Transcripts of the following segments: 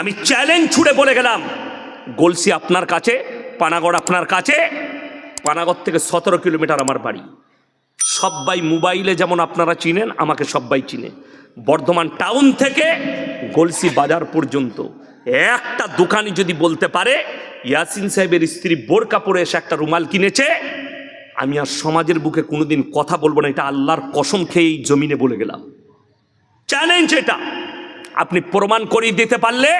আমি চ্যালেঞ্জ ছুড়ে বলে গেলাম। গলসি আপনার কাছে, পানাগড় আপনার কাছে, পানাগড় থেকে সতেরো কিলোমিটার আমার বাড়ি। সবাই মোবাইলে যেমন আপনারা চিনেন, আমাকে সবাই চিনে। বর্ধমান টাউন থেকে গলসি বাজার পর্যন্ত। একটা দোকানি যদি বলতে পারে, ইয়াসিন সাহেবের স্ত্রী বোরকা পরে এসে একটা রুমাল কিনেছে, আমি আর সমাজের বুকে কোনোদিন কথা বলব না, এটা আল্লাহর কসম খেয়ে এই জমিনে বলে গেলাম। চ্যালেঞ্জ এটা। আপনি প্রমাণ করিয়ে দিতে পারলে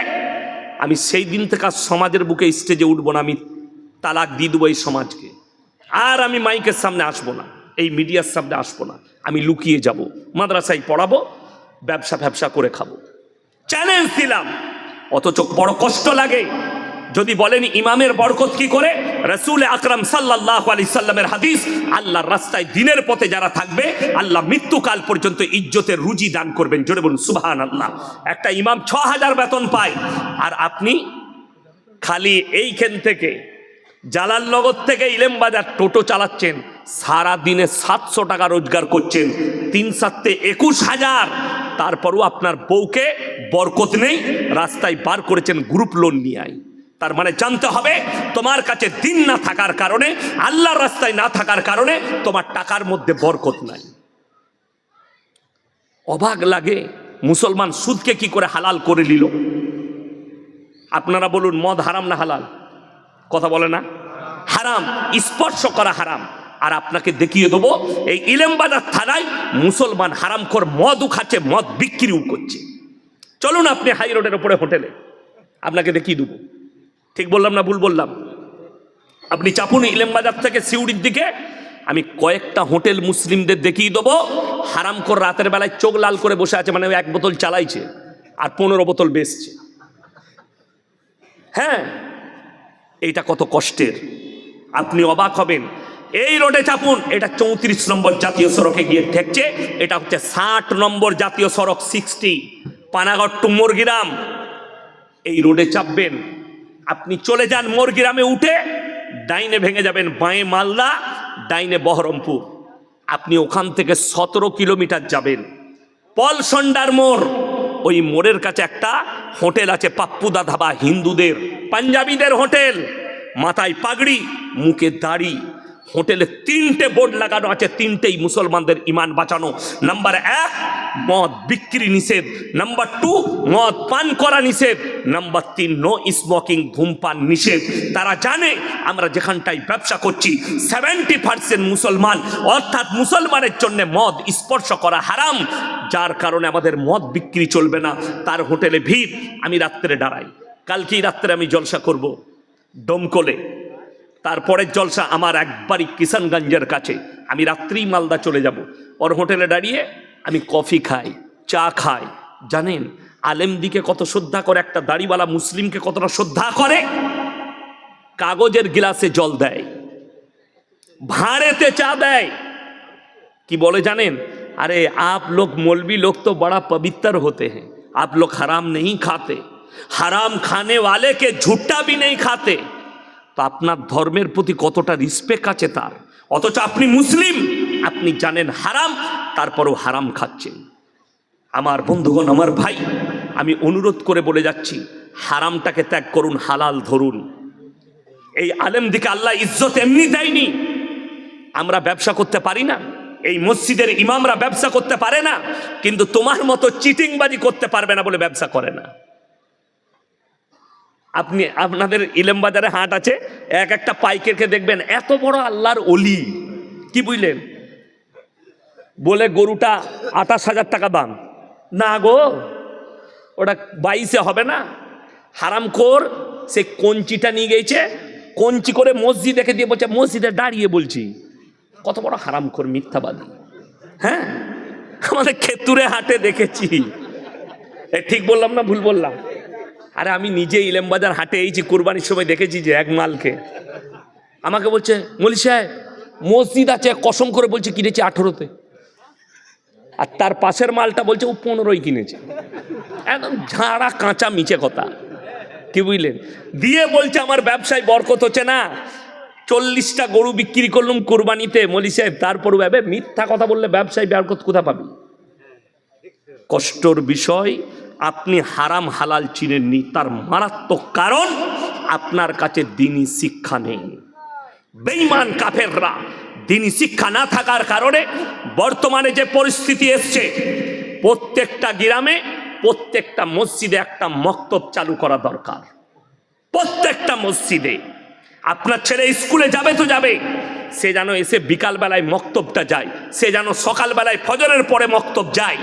আমি সেই দিন থেকে সমাজের বুকে স্টেজে উঠবো না, আমি তালাক দিয়ে দেবো এই সমাজকে। আর আমি মাইকের সামনে আসব না, এই মিডিয়ার সামনে আসব না, আমি লুকিয়ে যাব, মাদ্রাসায় পড়াবো ব্যবসা ব্যবসা করে খাব। চ্যালেঞ্জ দিলাম, অথচ বড় কষ্ট লাগে। যদি বলেন ইমামের বরকত কি করে? রসুল আকরাম সাল্লাহ আলি সাল্লামের হাদিস, আল্লাহর রাস্তায় দিনের পথে যারা থাকবে, আল্লাহ মৃত্যুকাল পর্যন্ত ইজ্জতের রুজি দান করবেন। জোরে বলুন সুবাহান আল্লাহ একটা ইমাম ছ হাজার বেতন পায়, আর আপনি খালি এইখান থেকে জালালনগর থেকে ইলেমবাজার টোটো চালাচ্ছেন সারা দিনে সাতশো টাকা রোজগার করছেন, তিন সাতে একুশ হাজার। তারপরও আপনার বউকে বরকত নেই, রাস্তায় বার করেছেন গ্রুপ লোন নিয়ে আয়। তার মানে জানতে হবে তোমার কাছে দিন না থাকার কারণে, আল্লাহর রাস্তায় না থাকার কারণে তোমার টাকার মধ্যে বরকত নাই। অবাক লাগে মুসলমান সুদকে কি করে হালাল করে নিল। আপনারা বলুন, মদ হারাম না হালাল? কথা বলে না? হারাম, স্পর্শ করা হারাম। আর আপনাকে দেখিয়ে দেবো, এই ইলেমবাজার থানায় মুসলমান হারামখোর মদও খাচ্ছে, মদ বিক্রিও করছে। চলুন আপনি হাই রোডের ওপরে হোটেলে, আপনাকে দেখিয়ে দেবো। ঠিক বললাম না ভুল বললাম? আপনি চাপুন ইলেমবাজার থেকে সিউড়ির দিকে, আমি কয়েকটা হোটেল মুসলিমদের দেখিয়ে দেবো। হারামখোর রাতের বেলায় চোখ লাল করে বসে আছে মানে এক বোতল চালাইছে, আর পনেরো বোতল বেচছে। হ্যাঁ এইটা কত কষ্টের। আপনি অবাক হবেন। এই রোডে চাপুন, এটা চৌত্রিশ নম্বর জাতীয় সড়কে গিয়ে ঠেকছে, এটা হচ্ছে ষাট নম্বর জাতীয় সড়ক সিক্সটি পানাগড় টু মুরগিরাম। এই রোডে চাপবেন আপনি চলে যান মোরগিরামে উঠে, ডাইনে ভেঙে যাবেন বাঁয়ে মালদা, ডাইনে বহরমপুর। আপনি ওখান থেকে সতেরো কিলোমিটার যাবেন। পলসন্ডার মোড়, ওই মোড়ের কাছে একটা হোটেল আছে পাপ্পুদা ধাবা হিন্দুদের, পাঞ্জাবিদের হোটেল। মাথায় পাগড়ি, মুখে দাড়ি হোটেলে তিনটে বোর্ড লাগানো আছে, তিনটেই মুসলমানদের ইমান বাঁচানো। নাম্বার এক, মদ বিক্রি নিষেধ। নাম্বার টু, মদ পান করা নিষেধ। নাম্বার তিন নো স্মোকিং ধূমপান নিষেধ। তারা জানে, আমরা যেখানটায় ব্যবসা করছি সেভেন্টি পার্সেন্ট মুসলমান। অর্থাৎ মুসলমানের জন্য মদ স্পর্শ করা হারাম। যার কারণে আমাদের মদ বিক্রি চলবে না। তার হোটেলে ভিড়, আমি রাত্রে দাঁড়াই। কালকেই রাত্রে আমি জলসা করব। দমকলে তারপরের জলসা আমার একবারই কিষানগঞ্জের কাছে আমি রাত্রেই মালদা চলে যাব ওর হোটেলে দাঁড়িয়ে আমি কফি খাই চা খাই জানেন আলেমদিকে কত শ্রদ্ধা করে একটা দাড়িওয়ালা মুসলিমকে কতটা শ্রদ্ধা করে কাগজের গিলাসে জল দেয় ভাঁড়েতে চা দেয় কি বলে জানেন अरे आप लोग मौलवी लोग तो बड़ा पवित्र होते हैं आप लोग हराम नहीं खाते हराम खाने वाले के झूठा भी नहीं खाते তো আপনার ধর্মের প্রতি কতটা রিসপেক্ট আছে তার? অথচ আপনি মুসলিম, আপনি জানেন হারাম, তারপরও হারাম খাচ্ছেন। আমার বন্ধুগণ, আমার ভাই, আমি অনুরোধ করে বলে যাচ্ছি, হারামটাকে ত্যাগ করুন, হালাল ধরুন। এই আলেম দিকে আল্লাহ ইজ্জত এমনি দেয়নি। আমরা ব্যবসা করতে পারি না, এই মসজিদের ইমামরা ব্যবসা করতে পারে না, কিন্তু তোমার মতো চিটিংবাজি করতে পারবে না বলে ব্যবসা করে না। আপনি, আপনাদের ইলেম বাজারে হাট আছে, এক একটা পাইকেরকে দেখবেন, এত বড় আল্লাহর অলি কি বুঝলেন? বলে গরুটা আঠাশ হাজার টাকা দাম। না গো, ওটা বাইশে হবে না। হারাম কর সে কঞ্চিটা নিয়ে গেছে, কঞ্চি করে মসজিদ দেখে দিয়ে বলছে, মসজিদে দাঁড়িয়ে বলছি, কত বড় হারাম কর মিথ্যাবাদী। হ্যাঁ? আমাদের খেতুরে হাটে দেখেছি। ঠিক বললাম না ভুল বললাম? আরে আমি নিজে ইলেমবাজার হাটে এইছি কুরবানির সময় দেখেছি যে এক মালকে। আমাকে বলছে, মলি সাহেব, মসজিদ আছে কসম করে বলছে কিনেছি আঠেরোতে। আর তার পাশের মালটা বলছে ও পনেরোই কিনেছে। একদম ঝাড়া কাঁচা মিচে কথা। কি বুঝলেন? দিয়ে বলছে, আমার ব্যবসায় বরকত হচ্ছে না। চল্লিশটা গরু বিক্রি করলাম কোরবানিতে। মলি সাহেব, তারপর ভাবে, মিথ্যা কথা বললে ব্যবসায় বরকত কোথা পাবি? কষ্টর বিষয় আপনি হারাম হালাল চিনেননি, তার মারাত্মক কারণ আপনার কাছে দিনই শিক্ষা নেই। বেঈমান কাফেররা, দিনই শিক্ষা না থাকার কারণে বর্তমানে যে পরিস্থিতি এসছে, প্রত্যেকটা গ্রামে, প্রত্যেকটা মসজিদে একটা মক্তব চালু করা দরকার। প্রত্যেকটা মসজিদে। আপনার ছেলে স্কুলে যাবে তো যাবে, সে যেন এসে বিকালবেলায় মক্তবটা যায়, সে যেন সকালবেলায় ফজরের পরে মক্তব যায়।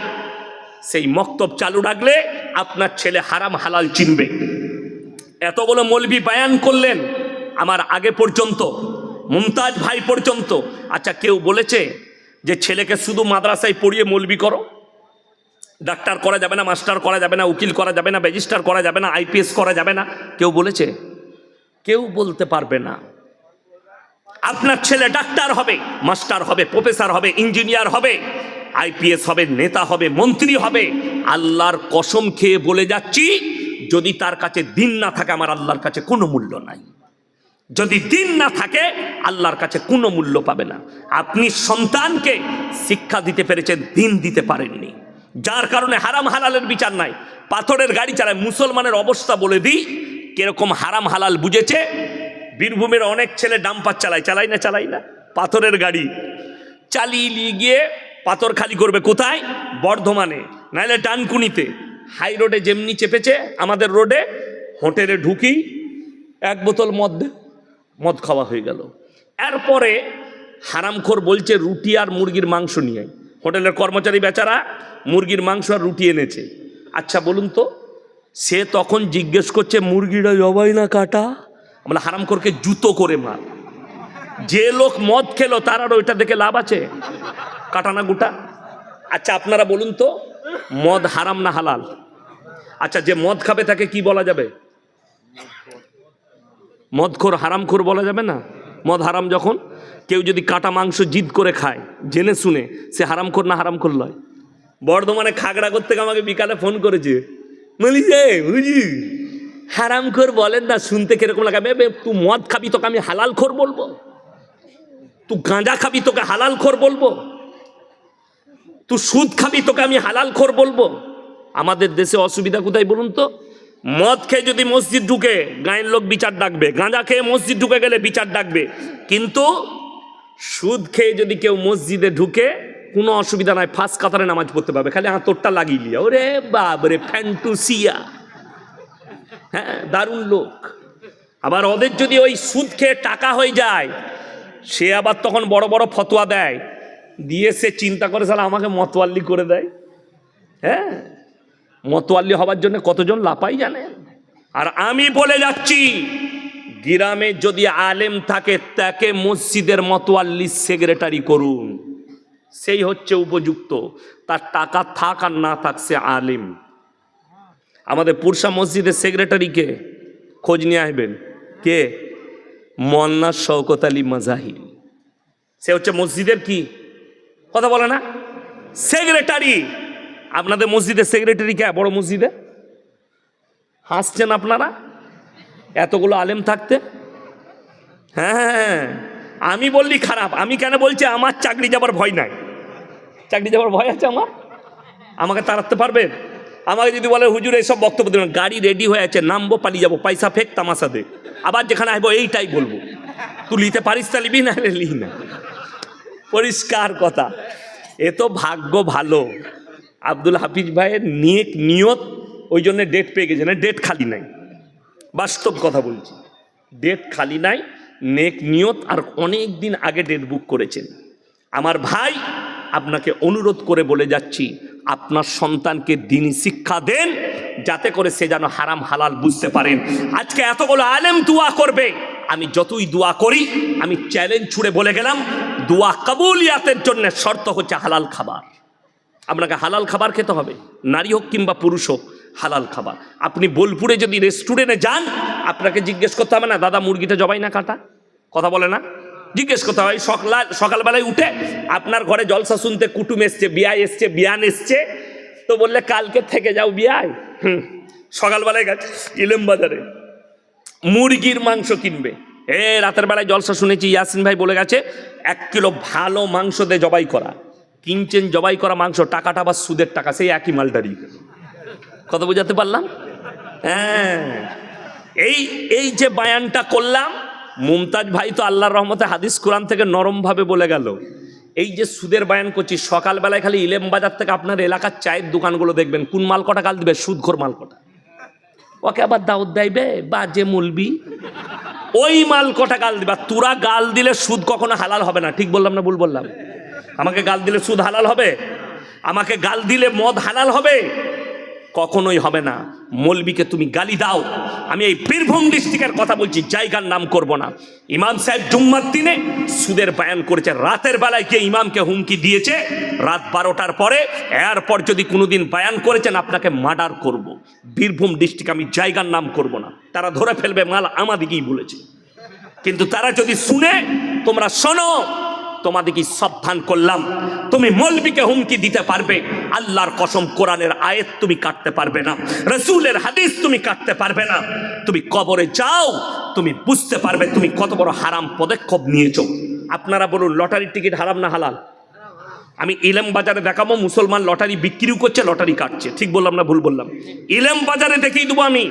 সেই মক্তব চালু রাখলে আপনার ছেলে হারাম হালাল চিনবে। এতগুলো মলবি বায়ান করলেন আমার আগে পর্যন্ত, মুমতাজ ভাই পর্যন্ত। আচ্ছা কেউ বলেছে যে ছেলেকে শুধু মাদ্রাসায় পড়িয়ে মলবি করো? ডাক্তার করা যাবে না, মাস্টার করা যাবে না, উকিল করা যাবে না রেজিস্টার করা যাবে না, আইপিএস করা যাবে না। কেউ বলেছে? কেউ বলতে পারবে না। আপনার ছেলে ডাক্তার হবে, মাস্টার হবে, প্রফেসর হবে, ইঞ্জিনিয়ার হবে আইপিএস হবে, নেতা হবে, মন্ত্রী হবে, আল্লাহর কসম খেয়ে বলে যাচ্ছি, যদি তার কাছে দিন না থাকে, আমার আল্লাহর কাছে কোনো মূল্য নাই। যদি দিন না থাকে, আল্লাহর কাছে কোনো মূল্য পাবে না। আপনি সন্তানকে শিক্ষা দিতে পেরেছেন, দিন দিতে পারেননি। যার কারণে হারাম হালালের বিচার নাই। পাথরের গাড়ি চালায়, মুসলমানের অবস্থা বলে দিই, কীরকম হারাম হালাল বুঝেছে? বীরভূমের অনেক ছেলে ডাম্পার চালায় চালাই না চালাই না? পাথরের গাড়ি চালিয়ে নিয়ে গিয়ে পাথর খালি করবে কোথায়? বর্ধমানে। নাইলে ডানকুনিতে। হাই রোডে যেমনি চেপেছে, আমাদের রোডে হোটেলে ঢুকি এক বোতল মদ মদ খাওয়া হয়ে গেল। এরপরে হারামখোর বলছে, রুটি আর মুরগির মাংস নিয়ে হোটেলের কর্মচারী বেচারা মুরগির মাংস আর রুটি এনেছে। আচ্ছা বলুন তো, সে তখন জিজ্ঞেস করছে, মুরগিটা জবাই না কাটা? আমরা হারামখোরকে জুতো করে মার। যে লোক মদ খেলো, তার আর ওইটা দেখে লাভ আছে? কাটানা গুটা। আচ্ছা আপনারা বলুন তো, মদ হারাম না হালাল? আচ্ছা যে মদ খাবে তাকে কি বলা যাবে? মদখোর, হারামখোর বলা যাবে না? মদ হারাম যখন, কেউ যদি কাটা মাংস জিদ করে খায়, জেনে শুনে, সে হারামখোর না হারামখোর লয়? বর্ধমানে খাগড়া করতে আমাকে বিকালে ফোন করেছে। বলি যে বুঝি হারামখোর বলেন না, শুনতে কীরকম লাগে? তুই মদ খাবি তোকে আমি হালাল খোর বলব? তুই গাঁজা খাবি তোকে হালাল খোর বলব? তুই সুদ খাবি, তোকে আমি হালাল খোর বলব। আমাদের দেশে অসুবিধা কোথায় বলুন তো? মদ খেয়ে যদি মসজিদ ঢুকে, গায়ের লোক বিচার ডাকবে। গাঁজা খেয়ে মসজিদ ঢুকে গেলে বিচার ডাকবে। কিন্তু সুদ খেয়ে যদি কেউ মসজিদে ঢুকে, কোনো অসুবিধা নাই ফার্স্ট কাতারে নামাজ পড়তে পারবে। খালি হাতরটা লাগিয়ে লিয়া ওরে বাবরে ফ্যান্টুসিয়া। হ্যাঁ দারুণ লোক। আবার ওদের যদি ওই সুদ খেয়ে টাকা হয়ে যায়, সে আবার তখন বড় বড় ফতোয়া দেয়। দিয়ে সে চিন্তা করে সালা আমাকে মতোয়াল্লি করে দেয়। হ্যাঁ? মতোয়াল্লি হবার জন্য কতজন লাপাই জানে? আর আমি বলে যাচ্ছি, গ্রামে যদি আলেম থাকে, তাকে মসজিদের মতোয়াল্লি সেক্রেটারি করুন। সেই হচ্ছে উপযুক্ত। তার টাকা থাক আর না থাক, সে আলেম। আমাদের পুরসা মসজিদের সেক্রেটারিকে খোঁজ নিয়ে আসবেন। কে? মন্না শওকত আলী মাজাহির। সে হচ্ছে মসজিদের কি? কথা বলে না? সেক্রেটারি আপনাদের মসজিদে সেক্রেটারি কে? বড় মসজিদে? হাসছেন আপনারা? এতগুলো আলেম থাকতে? হ্যাঁ আমি বললি খারাপ। আমি কেন বলছি আমার চাকরি যাবার ভয় নাই? চাকরি যাবার ভয় আছে আমার? আমাকে তাড়াতে পারবেন? আমাকে যদি বলে, হুজুর এইসব বক্তব্য দেবেন গাড়ি রেডি হয়ে আছে, নামবো, পালিয়ে যাব, পয়সা ফেক তামাশা দে। আবার যেখানে আসব, এইটাই বলব। তুই লিতে পারিস তা লিবি, না হলে লি না। পরিষ্কার কথা। এ তো ভাগ্য ভালো। আব্দুল হাফিজ ভাইয়ের নিয়ত নিয়ত ওই জন্য ডেট পেয়ে গেছে না ডেট খালি নাই। বাস্তব কথা বলছি। ডেট খালি নাই, নেক নিয়ত আর অনেক দিন আগে ডেট বুক করেছেন। আমার ভাই আপনাকে অনুরোধ করে বলে যাচ্ছি, আপনার সন্তানকে দিনই শিক্ষা দেন, যাতে করে সে যেন হারাম হালাল বুঝতে পারেন আজকে এতগুলো আলেম দোয়া করবে। আমি যতই দোয়া করি, আমি চ্যালেঞ্জ ছুড়ে বলে গেলাম দোয়া কাবুলিয়াতের জন্য শর্ত হচ্ছে হালাল খাবার। আপনাকে হালাল খাবার খেতে হবে, নারী হোক কিংবা পুরুষ হোক, হালাল খাবার। আপনি বোলপুরে যদি রেস্টুরেন্টে যান, আপনাকে জিজ্ঞেস করতে হবে না, দাদা মুরগিটা জবাই না কাটা? কথা বলে না। জিজ্ঞেস করতে হবে সকাল, সকালবেলায় উঠে আপনার ঘরে জলসা শুনতে কুটুম এসছে বিয়ায় এসছে, বিয়ান এসছে? তো বললে, কালকে থেকে যাও বিয়ায় হুম, সকালবেলায় গেছে, ইলেম বাজারে। মুরগির মাংস কিনবে। এ, রাতের বেলায় জলসা শুনেছি, ইয়াসিন ভাই বলে গেছে এক কিলো ভালো মাংস দিয়ে জবাই করা। কিনছেন জবাই করা মাংস, টাকাটা আবার সুদের টাকা, সেই একই মালটারি কথা বোঝাতে পারলাম? হ্যাঁ। এই এই যে বায়ানটা করলাম, মুমতাজ ভাই তো আল্লাহর রহমতে হাদিস কোরআন থেকে নরমভাবে বলে গেল। এই যে সুদের বায়ান করছি, সকালবেলায় খালি ইলেম বাজার থেকে আপনার এলাকার চায়ের দোকানগুলো দেখবেন, কোন মাল কটা কাল দিবে? সুদঘর মাল কটা। ওকে আবার দাউদ দেবে বা যে মুলবি। ওই মাল কটা গাল দিবা? তোরা গাল দিলে সুদ কখনো হালাল হবে না। ঠিক বললাম না ভুল বললাম? আমাকে গাল দিলে সুদ হালাল হবে? আমাকে গাল দিলে মদ হালাল হবে? কখনোই হবে না। মলবিকে তুমি গালি দাও। আমি এই বীরভূম ডিস্ট্রিক্টের কথা বলছি, জায়গার নাম করব না। ইমাম সাহেব জুম্মার দিনে সুদের বায়ান করেছে। রাতের বেলায় কে ইমামকে হুমকি দিয়েছে। রাত বারোটার পরে এরপর যদি কোনোদিন বায়ান করেছেন, আপনাকে মার্ডার করব। বীরভূম ডিস্ট্রিক্ট আমি জায়গার নাম করব না। তারা ধরে ফেলবে, মাল আমাদিকেই বলেছে। কিন্তু তারা যদি শুনে, তোমরা শোনো তোমাদেরকে সাবধান করলাম। তুমি মলবিকে হুমকি দিতে পারবে। আল্লাহর কসম, কোরআনের আয়াত তুমি কাটতে পারবে না। রসুলের হাদিস তুমি কাটতে পারবে না। তুমি কবরে যাও, তুমি বুঝতে পারবে তুমি কত বড় হারাম পদক্ষেপ নিয়েছো। আপনারা বলুন, লটারির টিকিট হারাম না হালাল? আমি ইলেম বাজারে দেখাবো, মুসলমান লটারি বিক্রিও করছে, লটারি কাটছে। ঠিক বললাম না, ভুল বললাম? ইলেম বাজারে দেখিয়ে দেবো আমি।